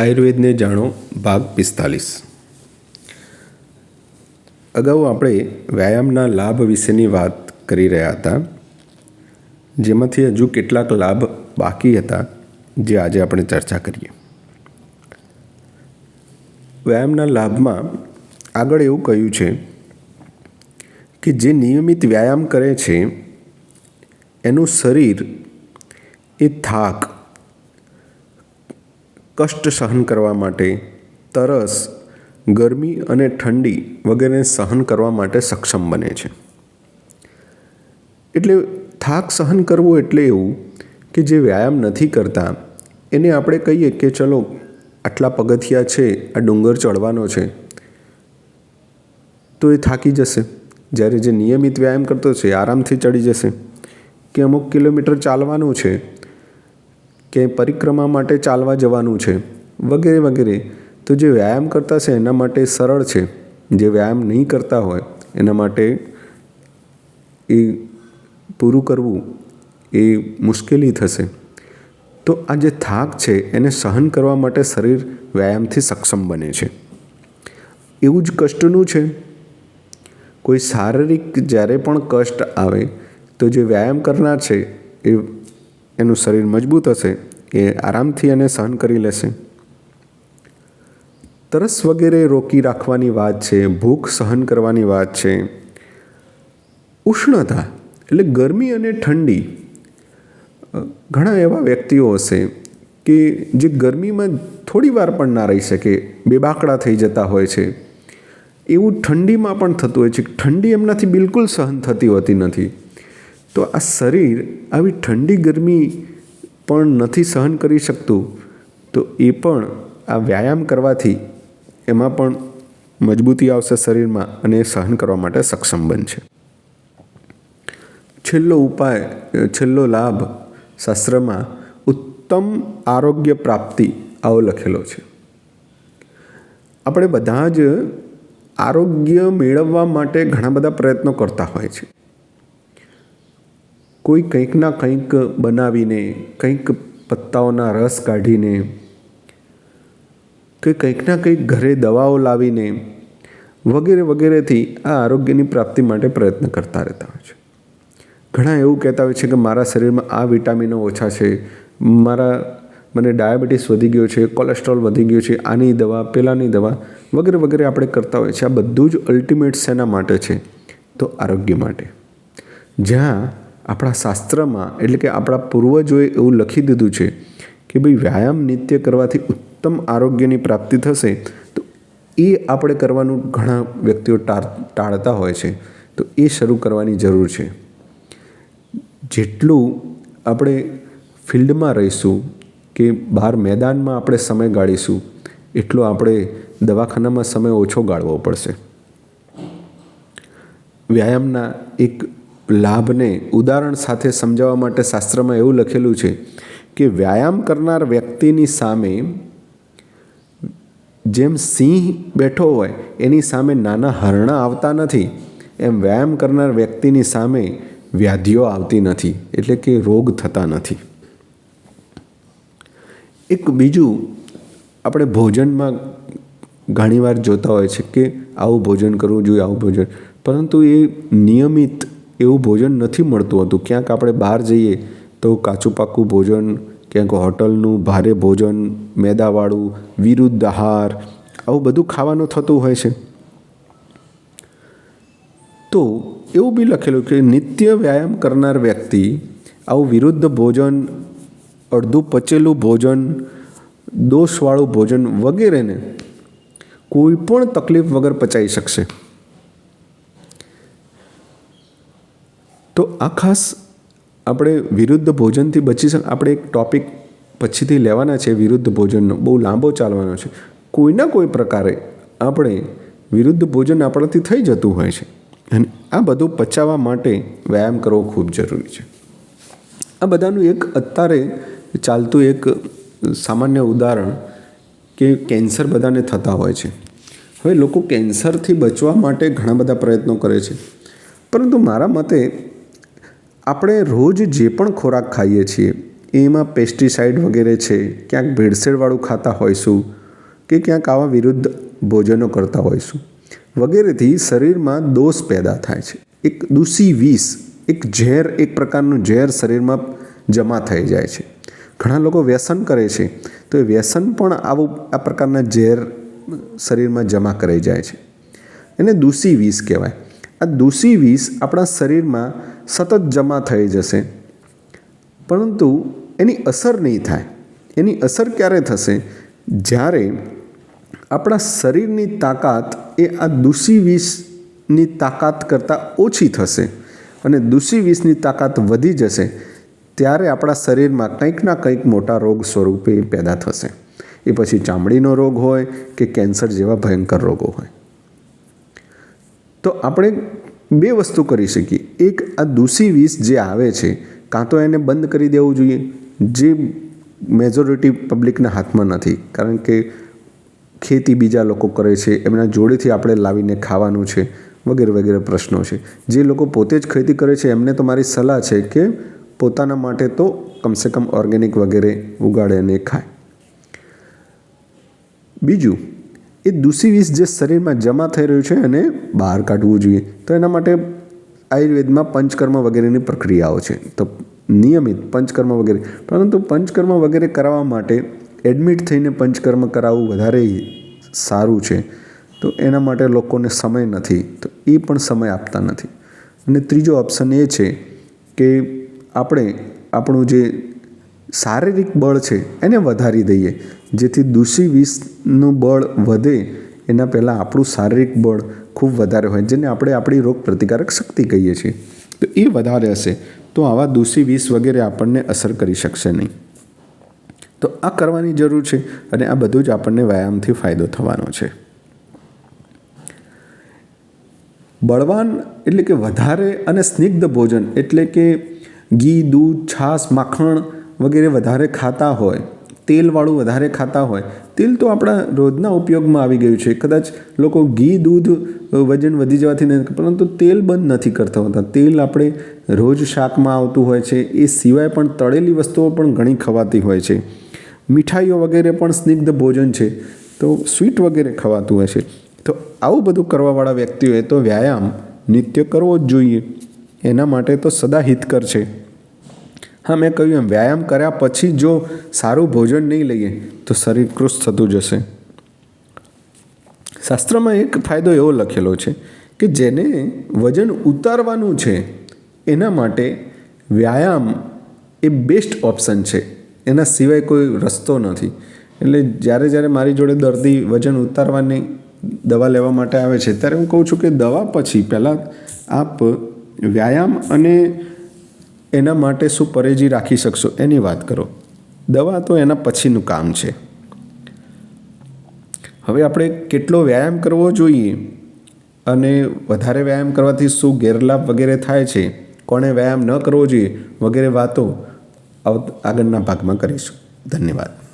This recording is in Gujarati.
આયુર્વેદને જાણો ભાગ પિસ્તાલીસ. અગાઉ આપણે વ્યાયામના લાભ વિશેની વાત કરી રહ્યા હતા, જેમાંથી હજુ કેટલાક લાભ બાકી હતા, જે આજે આપણે ચર્ચા કરીએ. વ્યાયામના લાભમાં આગળ એવું કહ્યું છે કે જે નિયમિત વ્યાયામ કરે છે, એનું શરીર એ થાક કષ્ટ સહન કરવા માટે, તરસ, ગરમી અને ઠંડી વગેરે સહન કરવા માટે સક્ષમ બને છે. એટલે થાક સહન કરવો એટલે એવું કે જે વ્યાયામ નથી કરતા, એને આપણે કહીએ કે ચલો, આટલા પગથિયા છે, આ ડુંગર ચડવાનો છે, તો એ થાકી જશે. જ્યારે જે નિયમિત વ્યાયામ કરતો છે આરામથી ચડી જશે. કે અમુક કિલોમીટર ચાલવાનું છે કે પરિક્રમા માટે ચાલવા જવાનું છે, વગેરે વગેરે. તો જે વ્યાયામ કરતા છે એના માટે સરળ છે. જે વ્યાયામ નહીં કરતા હોય, એના માટે એ પૂરું કરવું એ મુશ્કેલી થશે. તો આ જે થાક છે, એને સહન કરવા માટે શરીર વ્યાયામથી સક્ષમ બને છે. એવું જ કષ્ટનું છે. કોઈ શારીરિક જ્યારે પણ કષ્ટ આવે, તો જે વ્યાયામ કરનાર છે, એ એનું શરીર મજબૂત હશે, એ આરામથી એને સહન કરી લેશે. તરસ વગેરે રોકી રાખવાની વાત છે, ભૂખ સહન કરવાની વાત છે. ઉષ્ણતા એટલે ગરમી અને ઠંડી ઘણા એવા વ્યક્તિઓ હશે કે જે ગરમીમાં થોડી વાર પણ ના રહી શકે બેબાકડા થઈ જતા હોય છે. એવું ઠંડીમાં પણ થતું હોય છે. ઠંડી એમનાથી બિલકુલ સહન થતી હોતી નથી. તો આ શરીર આવી ઠંડી ગરમી પણ નથી સહન કરી શકતું, તો એ પણ આ વ્યાયામ કરવાથી એમાં પણ મજબૂતી આવશે શરીરમાં અને સહન કરવા માટે સક્ષમ બનશે. છેલ્લો ઉપાય, છેલ્લો લાભ શાસ્ત્રમાં ઉત્તમ આરોગ્ય પ્રાપ્તિ આવો લખેલો છે. આપણે બધા જ આરોગ્ય મેળવવા માટે ઘણા બધા પ્રયત્નો કરતા હોય છે. કોઈ કંઈકના કંઈક બનાવીને, કંઈક પત્તાઓના રસ કાઢીને કે કંઈકના કંઈક ઘરે દવાઓ લાવીને, વગેરે વગેરેથી આ આરોગ્યની પ્રાપ્તિ માટે પ્રયત્ન કરતા રહેતા હોય છે. ઘણા એવું કહેતા હોય છે કે મારા શરીરમાં આ વિટામિનો ઓછા છે, મારા મને ડાયાબિટીસ વધી ગયો છે, કોલેસ્ટ્રોલ વધી ગયો છે, આની દવા, પેલાની દવા વગેરે વગેરે આપણે કરતા હોય છે. આ બધું જ અલ્ટિમેટ શેના માટે છે? તો આરોગ્ય માટે. જ્યાં આપણા શાસ્ત્રમાં, એટલે કે આપણા પૂર્વજોએ એવું લખી દીધું છે કે ભાઈ વ્યાયામ નિત્ય કરવાથી ઉત્તમ આરોગ્યની પ્રાપ્તિ થશે, તો એ આપણે કરવાનું ઘણા વ્યક્તિઓ ટાળતા હોય છે. તો એ શરૂ કરવાની જરૂર છે. જેટલું આપણે ફિલ્ડમાં રહીશું કે બહાર મેદાનમાં આપણે સમય ગાળીશું, એટલો આપણે દવાખાનામાં સમય ઓછો ગાળવો પડશે. વ્યાયામના એક લાભને ઉદાહરણ સાથે સમજાવવા માટે શાસ્ત્રમાં એવું લખેલું છે કે વ્યાયામ કરનાર વ્યક્તિની સામે જેમ સિંહ બેઠો હોય, એની સામે નાના હરણા આવતા નથી. એમ વ્યાયામ કરનાર વ્યક્તિની સામે વ્યાધિઓ આવતી નથી, એટલે કે રોગ થતા નથી. એક બીજું આપણે ભોજનમાં ઘણીવાર જોતા હોય છે કે આવું ભોજન કરવું જોઈએ, આવું ભોજન. પરંતુ એ નિયમિત એવું ભોજન નથી મળતું હતું. ક્યાંક આપણે બહાર જઈએ તો કાચું પાકું ભોજન, ક્યાંક હોટલનું ભારે ભોજન, મેદાવાળું, વિરુદ્ધ આહાર, આવું બધું ખાવાનું થતું હોય છે. તો એવું બી લખેલું કે નિત્ય વ્યાયામ કરનાર વ્યક્તિ આવું વિરુદ્ધ ભોજન, અડધું પચેલું ભોજન, દોષવાળું ભોજન વગેરેને કોઈ પણ તકલીફ વગર પચાવી શકશે. આ ખાસ આપણે વિરુદ્ધ ભોજનથી બચી શક, આપણે એક ટોપિક પછીથી લેવાના છે વિરુદ્ધ ભોજનનો. બહુ લાંબો ચાલવાનો છે. કોઈના કોઈ પ્રકારે આપણે વિરુદ્ધ ભોજન આપણાથી થઈ જતું હોય છે. અને આ બધું પચાવવા માટે વ્યાયામ કરવો ખૂબ જરૂરી છે. આ બધાનું એક અત્યારે ચાલતું એક સામાન્ય ઉદાહરણ કે કેન્સર બધાને થતા હોય છે. હવે લોકો કેન્સરથી બચવા માટે ઘણા બધા પ્રયત્નો કરે છે. પરંતુ મારા મતે આપણે રોજ જે પણ ખોરાક ખાઈએ છીએ, એમાં પેસ્ટિસાઇડ વગેરે છે, ક્યાંક ભેળસેળવાળું ખાતા હોઈશું કે ક્યાંક આવા વિરુદ્ધ ભોજનો કરતા હોઈશું. વગેરેથી શરીરમાં દોષ પેદા થાય છે. એક દૂષી વિષ એક ઝેર, એક પ્રકારનું ઝેર શરીરમાં જમા થઈ જાય છે. ઘણા લોકો વ્યસન કરે છે, તો એ વ્યસન પણ આવું, આ પ્રકારના ઝેર શરીરમાં જમા કરાઈ જાય છે. એને દૂષી વિષ કહેવાય. આ દૂષી વિષ આપણા શરીરમાં સતત જમા થઈ જશે. પરંતુ એની અસર નહીં થાય. એની અસર ક્યારે થશે? જ્યારે આપણા શરીરની તાકાત એ આ દૂષી વિષની તાકાત કરતાં ઓછી થશે અને દૂષી વિષની તાકાત વધી જશે, ત્યારે આપણા શરીરમાં કંઈક ના કંઈક મોટા રોગ સ્વરૂપે પેદા થશે. એ પછી ચામડીનો રોગ હોય કે કેન્સર જેવા ભયંકર રોગો હોય. તો આપણે બે વસ્તુ કરી શકીએ. એક આ દૂષી વિષ જે આવે છે, કાં તો એને બંધ કરી દેવું જોઈએ, જે મેજોરિટી પબ્લિકના હાથમાં નથી. કારણ કે ખેતી બીજા લોકો કરે છે, એમના જોડેથી આપણે લાવીને ખાવાનું છે, વગેરે વગેરે પ્રશ્નો છે. જે લોકો પોતે જ ખેતી કરે છે, એમને તો મારી સલાહ છે કે પોતાના માટે તો કમસે કમ ઓર્ગેનિક વગેરે ઉગાડે અને ખાય. બીજું એ દૂષી વિષ જે શરીરમાં જમા થઈ રહ્યું છે એને બહાર કાઢવું જોઈએ. તો એના માટે આયુર્વેદમાં પંચકર્મ વગેરેની પ્રક્રિયાઓ છે. તો નિયમિત પંચકર્મ વગેરે. પરંતુ પંચકર્મ વગેરે કરાવવા માટે એડમિટ થઈને પંચકર્મ કરાવવું વધારે સારું છે. તો એના માટે લોકોને સમય નથી. તો એ પણ સમય આપતા નથી. અને ત્રીજો ઓપ્શન એ છે કે આપણે આપણું જે શારીરિક બળ છે, એને વધારી દઈએ. જેથી દૂષી વિષનું બળ વધે, એના પહેલાં આપણું શારીરિક બળ ખૂબ વધારે હોય, જેને આપણે આપણી રોગ પ્રતિકારક શક્તિ કહીએ છીએ. તો એ વધારે હશે, તો આવા દૂષી વિષ વગેરે આપણને અસર કરી શકશે નહીં. તો આ કરવાની જરૂર છે અને આ બધું જ આપણને વ્યાયામથી ફાયદો થવાનો છે. બળવાન એટલે કે વધારે અને સ્નિગ્ધ ભોજન એટલે કે ઘી, દૂધ, છાશ, માખણ વગેરે વધારે ખાતા હોય, તેલવાળું વધારે ખાતા હોય, તેલ તો આપણા રોજના ઉપયોગમાં આવી ગયું છે. કદાચ લોકો ઘી, દૂધ, વજન વધી જવાથી નહીં પરંતુ તેલ બંધ નથી કરતા હોતા. તેલ આપણે રોજ શાકમાં આવતું હોય છે, એ સિવાય પણ તળેલી વસ્તુઓ પણ ઘણી ખવાતી હોય છે. મીઠાઈઓ વગેરે પણ સ્નિગ્ધ ભોજન છે, તો સ્વીટ વગેરે ખવાતું હોય છે. તો આવું બધું કરવાવાળા વ્યક્તિઓએ તો વ્યાયામ, નિત્ય કરવો જ જોઈએ. એના માટે તો સદા હિતકર છે. હા, મેં કહ્યું એમ, વ્યાયામ કર્યા પછી જો સારું ભોજન નહીં લઈએ, તો શરીર કૃષ્ટ થતું જશે. શાસ્ત્રમાં એક ફાયદો એવો લખેલો છે કે જેને વજન ઉતારવાનું છે, એના માટે વ્યાયામ એ બેસ્ટ ઓપ્શન છે. એના સિવાય કોઈ રસ્તો નથી. એટલે જ્યારે જ્યારે મારી જોડે દર્દી વજન ઉતારવાની દવા લેવા માટે આવે છે, ત્યારે હું કહું છું કે દવા પછી પહેલાં આપ વ્યાયામ અને એના માટે શું પરેજી રાખી શકશો એની વાત કરો. દવા તો એના પછીનું કામ છે. હવે આપણે કેટલો વ્યાયામ કરવો જોઈએ અને વધારે વ્યાયામ કરવાથી શું ગેરલાભ વગેરે થાય છે, કોણે વ્યાયામ ન કરવો જોઈએ વગેરે વાતો આગળના ભાગમાં કરીશું. ધન્યવાદ.